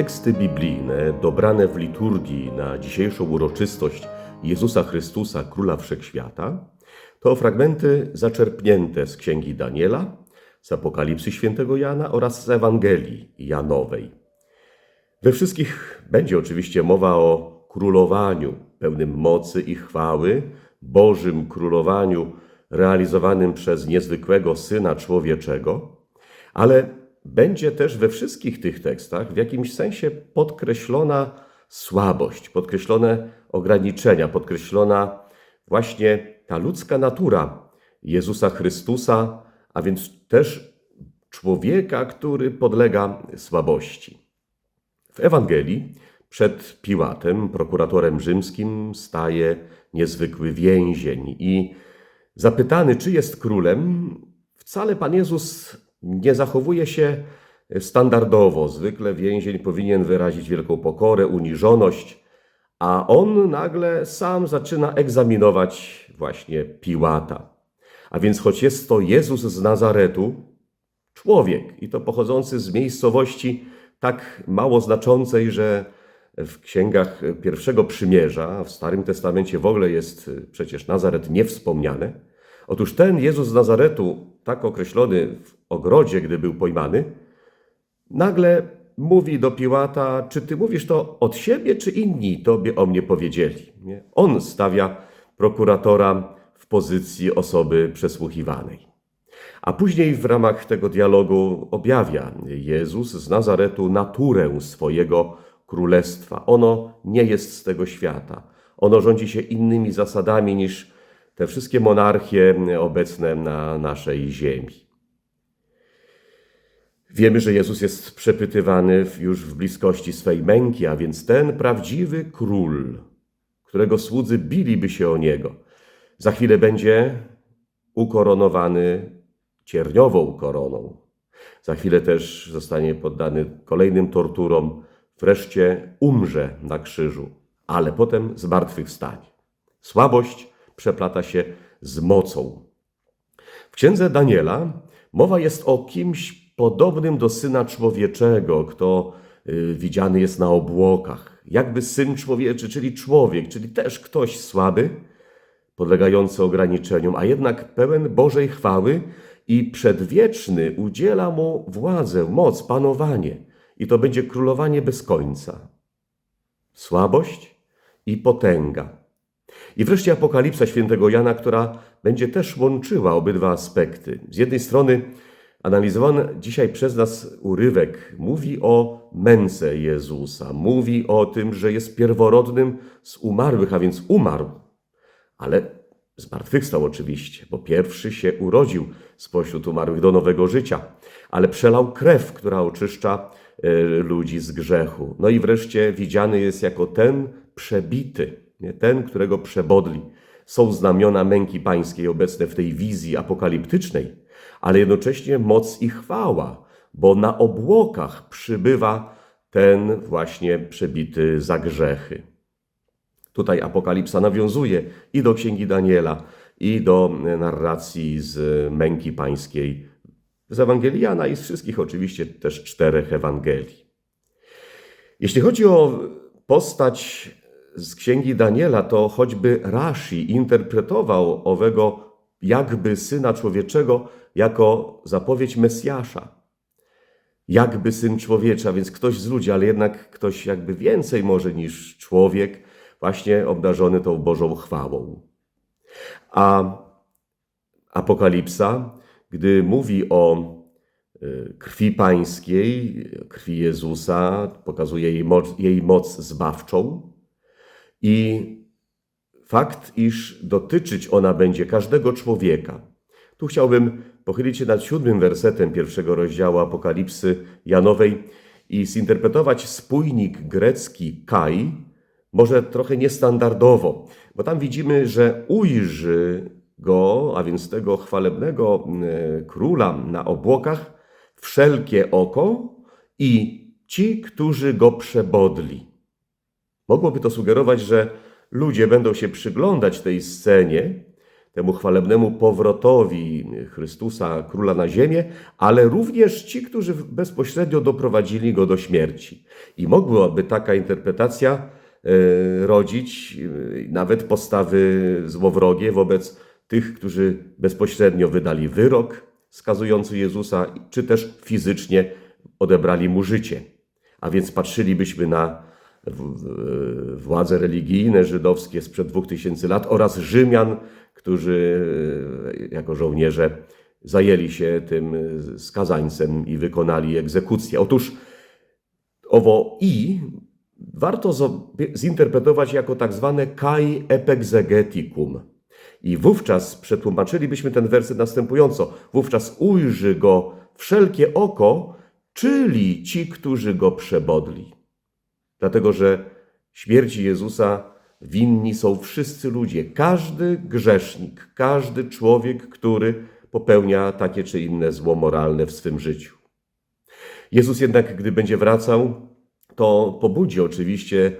Teksty biblijne dobrane w liturgii na dzisiejszą uroczystość Jezusa Chrystusa, Króla Wszechświata, to fragmenty zaczerpnięte z Księgi Daniela, z Apokalipsy Świętego Jana oraz z Ewangelii Janowej. We wszystkich będzie oczywiście mowa o królowaniu pełnym mocy i chwały, Bożym królowaniu realizowanym przez niezwykłego Syna Człowieczego, ale będzie też we wszystkich tych tekstach w jakimś sensie podkreślona słabość, podkreślone ograniczenia, podkreślona właśnie ta ludzka natura Jezusa Chrystusa, a więc też człowieka, który podlega słabości. W Ewangelii przed Piłatem, prokuratorem rzymskim, staje niezwykły więzień i zapytany, czy jest królem, wcale Pan Jezus nie zachowuje się standardowo. Zwykle więzień powinien wyrazić wielką pokorę, uniżoność, a on nagle sam zaczyna egzaminować właśnie Piłata. A więc choć jest to Jezus z Nazaretu, człowiek i to pochodzący z miejscowości tak mało znaczącej, że w księgach pierwszego przymierza, w Starym Testamencie w ogóle jest przecież Nazaret niewspomniany. Otóż ten Jezus z Nazaretu, tak określony w ogrodzie, gdy był pojmany, nagle mówi do Piłata, czy ty mówisz to od siebie, czy inni tobie o mnie powiedzieli? Nie? On stawia prokuratora w pozycji osoby przesłuchiwanej. A później w ramach tego dialogu objawia Jezus z Nazaretu naturę swojego królestwa. Ono nie jest z tego świata. Ono rządzi się innymi zasadami niż te wszystkie monarchie obecne na naszej ziemi. Wiemy, że Jezus jest przepytywany już w bliskości swej męki, a więc ten prawdziwy król, którego słudzy biliby się o niego, za chwilę będzie ukoronowany cierniową koroną. Za chwilę też zostanie poddany kolejnym torturom, wreszcie umrze na krzyżu, ale potem zmartwychwstanie. Słabość przeplata się z mocą. W księdze Daniela mowa jest o kimś podobnym do syna człowieczego, kto y, widziany jest na obłokach, jakby syn człowieczy, czyli człowiek, czyli też ktoś słaby, podlegający ograniczeniom, a jednak pełen Bożej chwały i przedwieczny udziela mu władzę, moc, panowanie. I to będzie królowanie bez końca. Słabość i potęga. I wreszcie Apokalipsa świętego Jana, która będzie też łączyła obydwa aspekty. Z jednej strony Analizowany dzisiaj przez nas urywek mówi o męce Jezusa, mówi o tym, że jest pierworodnym z umarłych, a więc umarł, ale zmartwychwstał oczywiście, bo pierwszy się urodził spośród umarłych do nowego życia, ale przelał krew, która oczyszcza e, ludzi z grzechu. No i wreszcie widziany jest jako ten przebity, ten, którego przebodli. Są znamiona męki pańskiej obecne w tej wizji apokaliptycznej, ale jednocześnie moc i chwała, bo na obłokach przybywa ten właśnie przebity za grzechy. Tutaj Apokalipsa nawiązuje i do Księgi Daniela, i do narracji z męki pańskiej z Ewangelii Jana i z wszystkich oczywiście też czterech Ewangelii. Jeśli chodzi o postać z Księgi Daniela, to choćby Rashi interpretował owego jakby Syna Człowieczego jako zapowiedź Mesjasza. Jakby Syn Człowiecza, więc ktoś z ludzi, ale jednak ktoś jakby więcej może niż człowiek, właśnie obdarzony tą Bożą chwałą. A Apokalipsa, gdy mówi o y, krwi pańskiej, krwi Jezusa, pokazuje jej moc, jej moc zbawczą i fakt, iż dotyczyć ona będzie każdego człowieka. Tu chciałbym pochylić się nad siódmym wersetem pierwszego rozdziału Apokalipsy Janowej i zinterpretować spójnik grecki kai, może trochę niestandardowo, bo tam widzimy, że ujrzy go, a więc tego chwalebnego e, króla na obłokach, wszelkie oko i ci, którzy go przebodli. Mogłoby to sugerować, że ludzie będą się przyglądać tej scenie, temu chwalebnemu powrotowi Chrystusa, króla na ziemię, ale również ci, którzy bezpośrednio doprowadzili go do śmierci. I mogłaby taka interpretacja e, rodzić e, nawet postawy złowrogie wobec tych, którzy bezpośrednio wydali wyrok skazujący Jezusa, czy też fizycznie odebrali mu życie. A więc patrzylibyśmy na władze religijne żydowskie sprzed dwóch tysięcy lat oraz Rzymian, którzy e, jako żołnierze zajęli się tym skazańcem i wykonali egzekucję. Otóż owo i warto zinterpretować jako tak zwane kai epexegeticum. I wówczas przetłumaczylibyśmy ten werset następująco. Wówczas ujrzy go wszelkie oko, czyli ci, którzy go przebodli. Dlatego, że śmierci Jezusa winni są wszyscy ludzie, każdy grzesznik, każdy człowiek, który popełnia takie czy inne zło moralne w swym życiu. Jezus jednak, gdy będzie wracał, to pobudzi oczywiście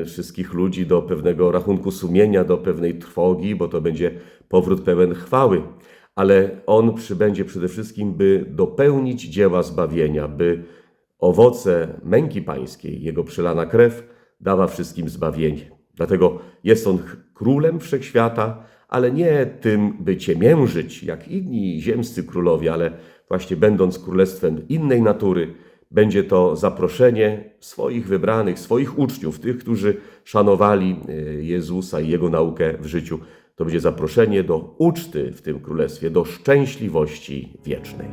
e, wszystkich ludzi do pewnego rachunku sumienia, do pewnej trwogi, bo to będzie powrót pełen chwały. Ale On przybędzie przede wszystkim, by dopełnić dzieła zbawienia, by owoce męki pańskiej, Jego przelana krew, dawa wszystkim zbawienie. Dlatego jest On królem wszechświata, ale nie tym, by ciemiężyć, jak inni ziemscy królowie, ale właśnie będąc królestwem innej natury, będzie to zaproszenie swoich wybranych, swoich uczniów, tych, którzy szanowali e, Jezusa i Jego naukę w życiu. To będzie zaproszenie do uczty w tym królestwie, do szczęśliwości wiecznej.